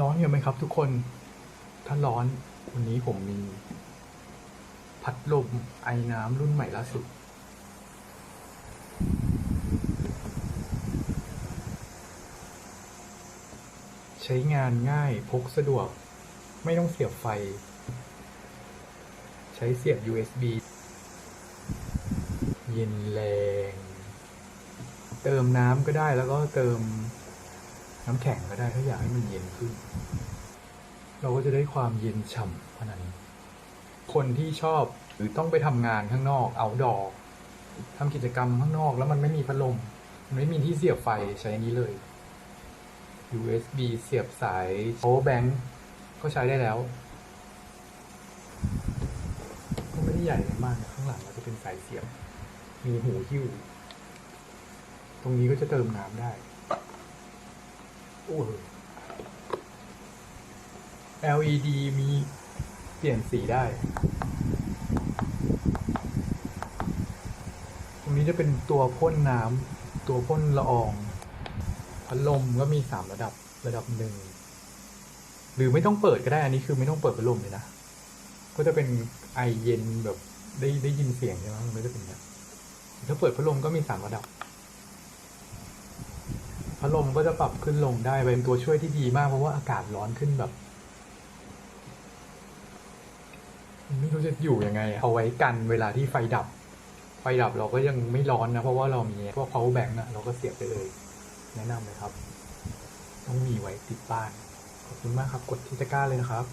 ร้อนอยู่ไหมครับทุกคน ถ้าร้อนวันนี้ผมมี พัดลมไอน้ำรุ่นใหม่ล่าสุด ใช้งานง่ายพกสะดวก ไม่ต้องเสียบไฟ ใช้เสียบ USB เย็นแรง เติมน้ำก็ได้แล้วก็เติม น้ำแข็งก็ได้ถ้าอยากให้มันเย็นขึ้น เราก็จะได้ความเย็นฉ่ำขนาดนี้คนที่ชอบหรือต้องไปทำงานข้างนอกเอาดอกทำกิจกรรมข้างนอกแล้วมันไม่มีพัดลมมันไม่มีที่เสียบไฟใช้นี้เลย USB เสียบสาย power bank ก็ใช้ได้แล้วก็ไม่ได้ใหญ่มากข้างหลังเราจะเป็นสายเสียบ มีหูหิ้ว ตรงนี้ก็จะเติมน้ำได้ LED มีเปลี่ยนสีได้ ตรงนี้จะเป็นตัวพ่นน้ำตัวพ่นละออง พัดลมก็มีสามระดับระดับหนึ่ง หรือไม่ต้องเปิดก็ได้ อันนี้คือไม่ต้องเปิดพัดลมเลยนะ ก็จะเป็นไอเย็นแบบได้ได้ยินเสียงใช่ไหมมันก็จะเป็นแบบถ้าเปิดพัดลมก็มีสามระดับ พัดลมก็จะปรับขึ้นลงได้เป็นตัวช่วยที่ดีมากเพราะว่าอากาศร้อนขึ้นแบบไม่รู้จะอยู่ยังไง เอาไว้กันเวลาที่ไฟดับ ไฟดับเราก็ยังไม่ร้อนนะ เพราะว่าเรามีพวก power bank อะเราก็เสียบไปเลย แนะนำเลยครับ ต้องมีไว้ติดบ้าน ขอบคุณมากครับ กดที่ตะกร้าเลยนะครับ